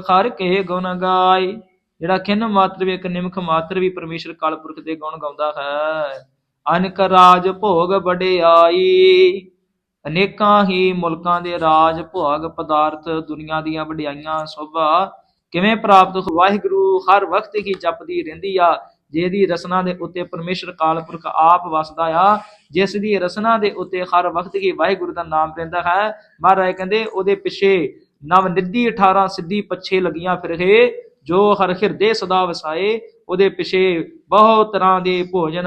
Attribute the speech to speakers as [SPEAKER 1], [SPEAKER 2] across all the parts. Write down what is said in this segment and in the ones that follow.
[SPEAKER 1] ਖਰ ਕੇ ਗੁਣ ਗਾਏ। ਜਿਹੜਾ ਖਿੰਨ ਮਾਤਰ ਵੀ, ਇੱਕ ਨਿਮਖ ਮਾਤਰ ਵੀ ਪਰਮੇਸ਼ਰ ਕਾਲਪੁਰਖ ਦੇ ਗੁਣ ਗਾਉਂਦਾ ਹੈ। ਅਨਕ ਰਾਜ ਭੋਗ ਵਡਿਆਈ, ਅਨੇਕਾਂ ਹੀ ਮੁਲਕਾਂ ਦੇ ਰਾਜ ਭੋਗ ਪਦਾਰਥ ਦੁਨੀਆ ਦੀਆਂ ਵਡਿਆਈਆਂ ਸੋਭਾ। ਕਿਵੇਂ ਪ੍ਰਾਪਤ? ਵਾਹਿਗੁਰੂ ਹਰ ਵਕਤ ਹੀ ਜਪਦੀ ਰਹਿੰਦੀ ਆ। ਜਿਹਦੀ ਰਸਨਾ ਦੇ ਉੱਤੇ ਪਰਮੇਸ਼ਰ ਕਾਲਪੁਰਖ ਆਪ ਵਸਦਾ ਆ ਜਿਸ ਦੀ ਰਸਨਾ ਦੇ ਉੱਤੇ ਹਰ ਵਕਤ ਹੀ ਵਾਹਿਗੁਰੂ ਦਾ ਨਾਮ ਪੈਂਦਾ ਹੈ। ਮਹਾਰਾਜ ਕਹਿੰਦੇ, ਉਹਦੇ ਪਿੱਛੇ ਨਵ ਨਿੱਧੀ 18 ਸਿੱਧੀ ਪੱਛੇ ਲੱਗੀਆਂ ਫਿਰੇ ਜੋ ਹਰ ਹਿਰਦੇ ਸਦਾ ਵਸਾਏ, ਉਹਦੇ ਪਿਛੇ ਬਹੁਤ ਤਰ੍ਹਾਂ ਦੇ ਭੋਜਨ,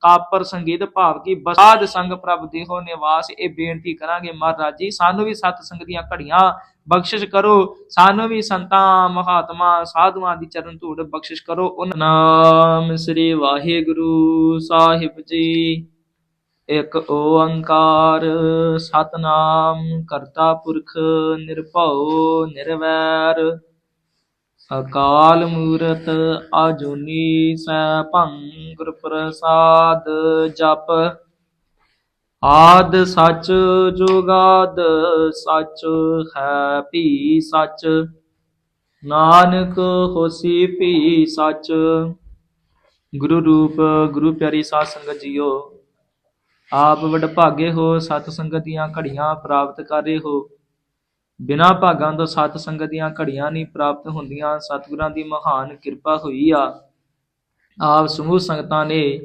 [SPEAKER 1] ਕਾਪਰ ਸੰਗੀਤ ਭਾਵ ਕੀ ਬਸਾਦ ਸੰਗ ਪ੍ਰਭ ਦੇਹੋ ਨਿਵਾਸ, ਇਹ ਬੇਨਤੀ ਕਰਾਂਗੇ ਮਹਾਰਾਜ ਜੀ, ਸਾਨੂੰ ਵੀ ਸਤ ਸੰਗ ਦੀਆਂ ਘੜੀਆਂ ਬਖਸ਼ਿਸ਼ ਕਰੋ, ਸਾਨੂੰ ਵੀ ਸੰਤਾਂ, ਮਹਾਤਮਾ, ਸਾਧੂਆਂ ਦੀ ਚਰਨ ਧੂੜ ਬਖਸ਼ਿਸ਼ ਕਰੋ। ਉਹਨਾਂ ਨਾਮ ਸ੍ਰੀ ਵਾਹਿਗੁਰੂ ਸਾਹਿਬ ਜੀ। ਇਕ ਓੰਕਾਰ, ਸਤਨਾਮ ਕਰਤਾ ਪੁਰਖ ਨਿਰਭਉ ਨਿਰਵੈਰ। ਅਕਾਲ ਮੂਰਤ ਆਜੂਨੀ ਸੈਭੰ ਗੁਰ ਪ੍ਰਸਾਦ ਜਪ। ਆਦ ਸਚ ਜੁਗਾਦ ਸਚ, ਹੈ ਭੀ ਸਚ। ਨਾਨਕ ਹੋਸੀ ਭੀ ਸਚ। ਗੁਰੂ ਰੂਪ, ਗੁਰੂ ਪਿਆਰੀ ਸਾਧ ਸੰਗਤ ਜੀਓ ਆਪ ਵਡਭਾਗੇ ਹੋ, ਸਤ ਸੰਗਤ ਦੀਆਂ ਘੜੀਆਂ ਪ੍ਰਾਪਤ ਕਰ ਰਹੇ ਹੋ। ਬਿਨਾਂ ਭਾਗਾਂ ਤੋਂ ਸਤ ਸੰਗਤ ਦੀਆਂ ਘੜੀਆਂ ਨਹੀਂ ਪ੍ਰਾਪਤ ਹੁੰਦੀਆਂ। ਸਤਿਗੁਰਾਂ ਦੀ ਮਹਾਨ ਕਿਰਪਾ ਹੋਈ ਆ। ਆਪ ਸਮੂਹ ਸੰਗਤਾਂ ਨੇ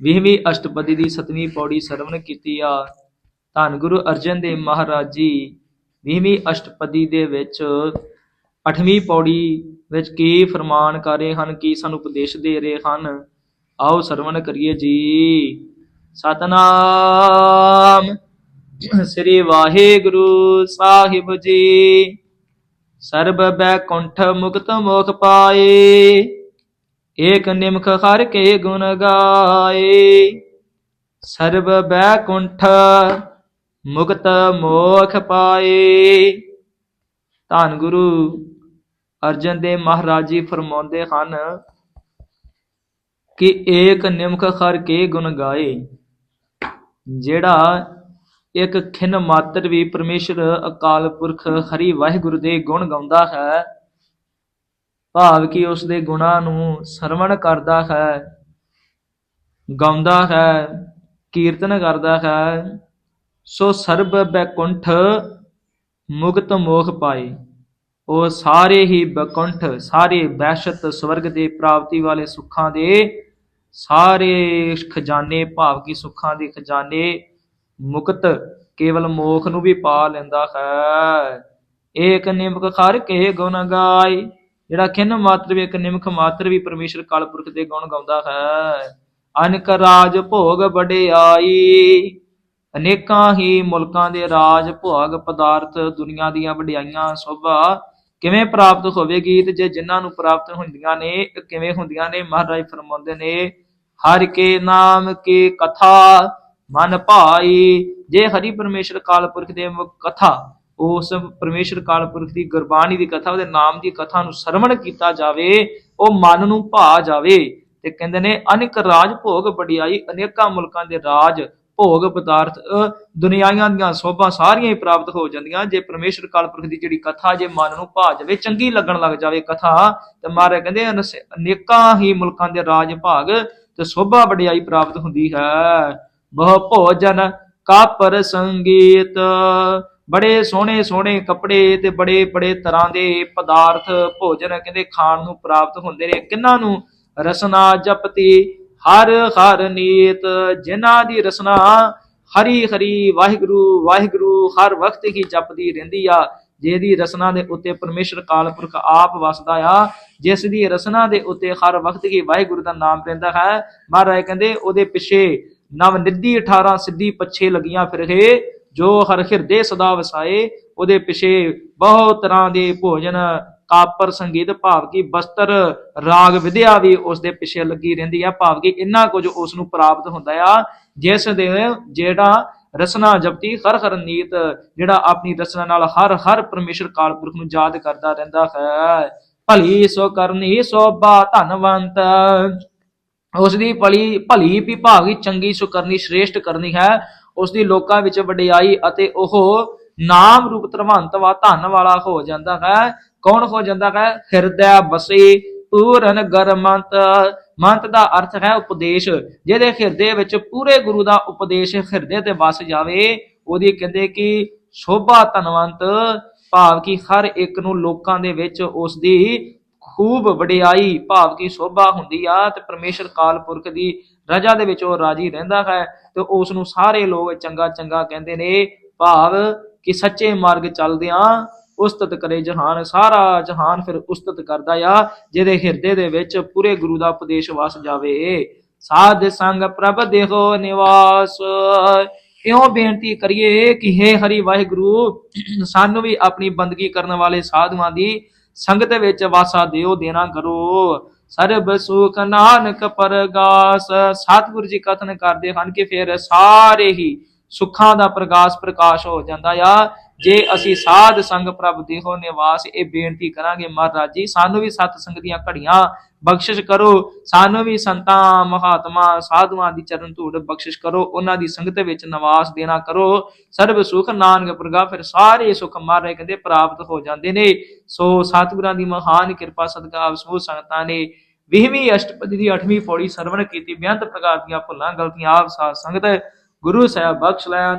[SPEAKER 1] 20ਵੀਂ ਅਸ਼ਟਪਦੀ ਦੀ 7ਵੀਂ ਪੌੜੀ ਸਰਵਣ ਕੀਤੀ ਆ। ਧੰਨ ਗੁਰੂ ਅਰਜਨ ਦੇਵ ਮਹਾਰਾਜ ਜੀ 20ਵੀਂ ਅਸ਼ਟਪਦੀ ਦੇ ਵਿੱਚ 8ਵੀਂ ਪੌੜੀ ਵਿੱਚ ਕੀ ਫਰਮਾਨ ਕਰ ਰਹੇ ਹਨ, ਕੀ ਸਾਨੂੰ ਉਪਦੇਸ਼ ਦੇ ਰਹੇ ਹਨ? ਆਓ ਸਰਵਣ ਕਰੀਏ ਜੀ। ਸਤਨਾਮ। ਸ੍ਰੀ ਵਾਹਿਗੁਰੂ ਸਾਹਿਬ ਜੀ। ਸਰਬ ਬੈਕੁੰਠ ਮੁਕਤ ਮੋਖ ਪਾਏ। ਏਕ ਨਿਮਖ ਹਰ ਕੇ ਗੁਣ ਗਾਏ। ਸਰਬ ਬੈਕੁੰਠ ਮੁਕਤ ਮੋਖ ਪਾਏ। ਧੰਨ ਗੁਰੂ ਅਰਜਨ ਦੇ ਮਹਾਰਾਜ ਜੀ ਫਰਮਾਉਂਦੇ ਹਨ ਕਿ ਏਕ ਨਿਮਖ ਹਰ ਕੇ ਗੁਣ ਗਾਏ। ਜਿਹੜਾ ਇੱਕ ਖਿਨ ਮਾਤਰ ਵੀ ਪਰਮੇਸ਼ਰ, ਅਕਾਲ ਪੁਰਖ, ਹਰੀ ਵਾਹਿਗੁਰੂ ਦੇ ਗੁਣ ਗਾਉਂਦਾ ਹੈ, ਭਾਵ ਕਿ ਉਸ ਦੇ ਗੁਣਾਂ ਨੂੰ ਸਰਵਣ ਕਰਦਾ ਹੈ, ਗਾਉਂਦਾ ਹੈ, ਕੀਰਤਨ ਕਰਦਾ ਹੈ, ਸੋ ਸਰਬ ਬੈਕੁੰਠ ਮੁਕਤ ਮੋਖ ਪਾਏ। ਉਹ ਸਾਰੇ ਹੀ ਬਕੁੰਠ, ਸਾਰੇ ਬੈਸ਼ਤ ਸਵਰਗ ਦੇ ਪ੍ਰਾਪਤੀ ਵਾਲੇ ਸੁੱਖਾਂ ਦੇ ਸਾਰੇ ਖਜ਼ਾਨੇ ਭਾਵ ਕਿ ਸੁੱਖਾਂ ਦੇ ਖਜ਼ਾਨੇ ਮੁਕਤ, ਕੇਵਲ ਮੋਖ ਨੂੰ ਵੀ ਪਾ ਲੈਂਦਾ ਹੈ। ਏਕ ਨਿਮਕ ਖਰ ਕੇ ਗੁਣ ਗਾਏ, ਜਿਹੜਾ ਖਿੰਨ ਮਾਤਰ ਵੀ, ਇੱਕ ਨਿਮਖ ਮਾਤਰ ਵੀ ਪਰਮੇਸ਼ਰ ਕਾਲਪੁਰਖ ਦੇ ਗੁਣ ਗਾਉਂਦਾ ਹੈ। ਅਨਕ ਰਾਜ ਭੋਗ ਵਡਿਆਈ, ਅਨੇਕਾਂ ਹੀ ਮੁਲਕਾਂ ਦੇ ਰਾਜ ਭੋਗ ਪਦਾਰਥ ਦੁਨੀਆ ਦੀਆਂ ਵਡਿਆਈਆਂ ਸੋਭਾ। ਕਿਵੇਂ ਪ੍ਰਾਪਤ ਹੋਵੇਗੀ ਤੇ ਜੇ ਜਿਨ੍ਹਾਂ ਨੂੰ ਪ੍ਰਾਪਤ ਹੁੰਦੀਆਂ ਨੇ, ਕਿਵੇਂ ਹੁੰਦੀਆਂ ਨੇ, ਮਹਾਰਾਜ ਫਰਮਾਉਂਦੇ ਨੇ ਹਰ ਕੇ ਨਾਮ ਕੀ ਕਥਾ ਮਨ ਭਾਈ। ਜੇ ਹਰੀ ਪਰਮੇਸ਼ਰ ਕਾਲਪੁਰਖ ਦੇ ਮ- ਕਥਾ ਉਸ ਪਰਮੇਸ਼ਰ ਕਾਲਪੁਰਖ ਦੀ ਗੁਰਬਾਣੀ ਦੀ ਕਥਾ ਉਹਦੇ ਨਾਮ ਦੀ ਕਥਾ ਨੂੰ ਸਰਵਣ ਕੀਤਾ ਜਾਵੇ ਉਹ ਮਨ ਨੂੰ ਭਾ ਜਾਵੇ। ਤੇ ਕਹਿੰਦੇ ਨੇ ਅਨੇਕ ਰਾਜ ਭੋਗ ਵਡਿਆਈ ਅਨੇਕਾਂ ਮੁਲਕਾਂ ਦੇ ਰਾਜ ਭੋਗ ਪਦਾਰਥ ਅ, ਦੀਆਂ ਸੋਭਾ ਸਾਰੀਆਂ ਹੀ ਪ੍ਰਾਪਤ ਹੋ ਜਾਂਦੀਆਂ। ਜੇ ਪਰਮੇਸ਼ਰ ਕਾਲਪੁਰਖ ਦੀ ਜਿਹੜੀ ਕਥਾ ਜੇ ਮਨ ਨੂੰ ਭਾ ਜਾਵੇ ਚੰਗੀ ਲੱਗਣ ਲੱਗ ਜਾਵੇ ਕਥਾ ਤੇ ਮਹਾਰਾਜ ਕਹਿੰਦੇ ਅਨੇਕਾਂ ਹੀ ਮੁਲਕਾਂ ਦੇ ਰਾਜ ਭਾਗ ਤੇ ਸੋਭਾ ਵਡਿਆਈ ਪ੍ਰਾਪਤ ਹੁੰਦੀ ਹੈ। ਬਹੁ ਭੋਜਨ ਕਾਪਰ ਸੰਗੀਤ। ਬੜੇ ਸੋਹਣੇ ਸੋਹਣੇ ਕੱਪੜੇ ਤੇ ਬੜੇ ਬੜੇ ਤਰ੍ਹਾਂ ਦੇ ਪਦਾਰਥ ਭੋਜਨ ਕਹਿੰਦੇ ਖਾਣ ਨੂੰ ਪ੍ਰਾਪਤ ਹੁੰਦੇ ਨੇ। ਕਿੰਨਾਂ ਨੂੰ? ਰਸਨਾ ਜਪਤੀ, ਹਰ ਹਰ ਨੀਤ। ਜਿਨ੍ਹਾਂ ਦੀ ਰਸਨਾ ਹਰੀ ਹਰੀ ਵਾਹਿਗੁਰੂ ਵਾਹਿਗੁਰੂ ਹਰ ਵਕਤ ਹੀ ਜਪਦੀ ਰਹਿੰਦੀ ਆ। ਜਿਹਦੀ ਰਸਨਾ ਦੇ ਉੱਤੇ ਪਰਮੇਸ਼ਰ ਕਾਲਪੁਰਖ ਆਪ ਵਸਦਾ ਆ, ਜਿਸ ਦੀ ਰਸਨਾ ਦੇ ਉੱਤੇ ਹਰ ਵਕਤ ਹੀ ਵਾਹਿਗੁਰੂ ਦਾ ਨਾਮ ਪੈਂਦਾ ਹੈ। ਮਹਾਰਾਜ ਕਹਿੰਦੇ, ਉਹਦੇ ਪਿੱਛੇ ਨਵ ਨਿੱਧੀ 18 ਸਿੱਧੀ ਪੱਛੇ ਲੱਗੀਆਂ ਫਿਰੇ ਜੋ ਹਰ ਹਿਰਦੇ ਸਦਾ ਵਸਾਏ, ਉਹਦੇ ਪਿੱਛੇ ਬਹੁਤ ਤਰ੍ਹਾਂ ਦੇ ਭੋਜਨ, ਕਾਪਰ, ਸੰਗੀਤ ਭਾਵ ਕੀ ਬਸਤਰ, ਰਾਗ ਵਿਦਿਆ ਵੀ ਉਸ ਦੇ ਪਿੱਛੇ ਲੱਗੀ ਰਹਿੰਦੀ ਆ। ਭਾਵ ਕਿ ਇੰਨਾ ਕੁਝ ਉਸ ਨੂੰ ਪ੍ਰਾਪਤ ਹੁੰਦਾ ਆ, ਜਿਸ ਦੇ ਜਿਹੜਾ ਰਸਨਾ ਜਪਤੀ ਹਰ ਹਰ ਨੀਤ, ਜਿਹੜਾ ਆਪਣੀ ਰਸਨਾ ਨਾਲ ਹਰ ਹਰ ਪਰਮੇਸ਼ਰ ਕਾਲਪੁਰਖ ਨੂੰ ਯਾਦ ਕਰਦਾ ਰਹਿੰਦਾ ਹੈ। ਭਲੀ ਸੋ ਕਰਨੀ ਸੋਭਾ ਧਨਵੰਤ। ਉਸ ਦੀ ਭਲੀ ਭਲੀ ਵੀ ਚੰਗੀ ਸੋ ਕਰਨੀ ਸ਼੍ਰੇਸ਼ਟ ਕਰਨੀ ਹੈ। ਉਸ ਦੀ ਲੋਕਾਂ ਵਿੱਚ ਵਡਿਆਈ ਅਤੇ ਉਹ ਨਾਮ ਰੂਪ ਧਰਮੰਤ ਵਾ ਧਨ ਵਾਲਾ ਹੋ ਜਾਂਦਾ ਹੈ। ਕੌਣ ਹੋ ਜਾਂਦਾ ਹੈ? ਹਿਰਦੈ ਬਸੇ ਪੂਰਨ ਗਰਮੰਤ। ਮੰਤ ਦਾ ਅਰਥ ਹੈ ਉਪਦੇਸ਼, ਜਿਹਦੇ ਹਿਰਦੇ ਵਿੱਚ ਪੂਰੇ ਗੁਰੂ ਦਾ ਉਪਦੇਸ਼ ਹਿਰਦੇ ਤੇ ਵਸ ਜਾਵੇ, ਉਹਦੀ ਕਹਿੰਦੇ ਕਿ ਸ਼ੋਭਾ ਧਨਵੰਤ, ਭਾਵ ਕਿ ਹਰ ਇੱਕ ਨੂੰ ਲੋਕਾਂ ਦੇ ਵਿੱਚ ਉਸ ਦੀ ਖੂਬ ਵਡਿਆਈ, ਭਾਵ ਕਿ ਸ਼ੋਭਾ ਹੁੰਦੀ ਆ, ਤੇ ਪਰਮੇਸ਼ਰ ਕਾਲ ਪੁਰਖ ਦੀ ਰਜਾ ਦੇ ਵਿੱਚ ਉਹ ਰਾਜੀ ਰਹਿੰਦਾ ਹੈ, ਤੇ ਉਸ ਨੂੰ ਸਾਰੇ ਲੋਕ ਚੰਗਾ ਚੰਗਾ ਕਹਿੰਦੇ ਨੇ, ਭਾਵ ਕਿ ਸੱਚੇ ਮਾਰਗ ਚੱਲਦਿਆਂ ਉਸਤਤ ਕਰੇ ਜਹਾਨ, ਸਾਰਾ ਜਹਾਨ ਫਿਰ ਉਸਤਤ ਕਰਦਾ ਆ, ਜਿਹਦੇ ਹਿਰਦੇ ਦੇ ਵਿੱਚ ਪੂਰੇ ਗੁਰੂ ਦਾ ਉਪਦੇਸ਼ ਵਸ ਜਾਵੇ। ਸਾਧ ਸੰਗ ਪ੍ਰਭ ਦੇਹੋ ਨਿਵਾਸ। ਇਉਂ ਬੇਨਤੀ ਕਰੀਏ ਕਿ ਹੇ ਹਰੀ ਵਾਹਿਗੁਰੂ, ਸਾਨੂੰ ਵੀ ਆਪਣੀ ਬੰਦਗੀ ਕਰਨ ਵਾਲੇ ਸਾਧੂਆਂ ਦੀ ਸੰਗਤ ਵਿੱਚ ਵਾਸਾ ਦਿਓ, ਦੇਣਾ ਕਰੋ। ਸਰਬ ਸੁਖ ਨਾਨਕ ਪਰਗਾਸ। ਸਤਿਗੁਰੂ ਜੀ ਕਥਨ ਕਰਦੇ ਹਨ ਕਿ ਫਿਰ ਸਾਰੇ ਹੀ ਸੁੱਖਾਂ ਦਾ ਪ੍ਰਕਾਸ਼ ਪ੍ਰਕਾਸ਼ ਹੋ ਜਾਂਦਾ ਆ। ਜੇ ਅਸੀਂ ਸਾਧ ਸੰਗ ਪ੍ਰਭ ਦੇਹੋ ਨਿਵਾਸ, ਇਹ ਬੇਨਤੀ ਕਰਾਂਗੇ ਮਹਾਰਾਜ ਜੀ, ਸਾਨੂੰ ਵੀ ਸਤ ਸੰਗ ਦੀਆਂ ਘੜੀਆਂ ਬਖਸ਼ਿਸ਼ ਕਰੋ, ਸਾਨੂੰ ਵੀ ਸੰਤਾਂ, ਮਹਾਤਮਾ, ਸਾਧੂਆਂ ਦੀ ਚਰਨ ਧੂੜ ਬਖਸ਼ਿਸ਼ ਕਰੋ, ਉਹਨਾਂ ਦੀ ਸੰਗਤ ਵਿੱਚ ਨਿਵਾਸ ਦੇਣਾ ਕਰੋ। ਸਰਬ ਸੁਖ ਨਾਨਕ ਪ੍ਰਗਾ, ਫਿਰ ਸਾਰੇ ਸੁਖ ਮਹਾਰਾਜ ਕਹਿੰਦੇ ਪ੍ਰਾਪਤ ਹੋ ਜਾਂਦੇ ਨੇ। ਸੋ ਸਤਿਗੁਰਾਂ ਦੀ ਮਹਾਨ ਕਿਰਪਾ ਸਦਕਾ ਆਪ ਸਮੂਹ ਸੰਗਤਾਂ ਨੇ। ਵੀਹਵੀਂ ਅਸ਼ਟਪਦੀ ਦੀ 8ਵੀਂ ਪੌੜੀ ਸਰਵਣ ਕੀਤੀ ਬੇਅੰਤ ਪ੍ਰਕਾਰ ਦੀਆਂ ਭੁੱਲਾਂ, ਗਲਤੀਆਂ, ਆਪ ਸਾਧ ਸੰਗਤ ਗੁਰੂ ਸਾਹਿਬ ਬਖਸ਼ ਲੈਣ।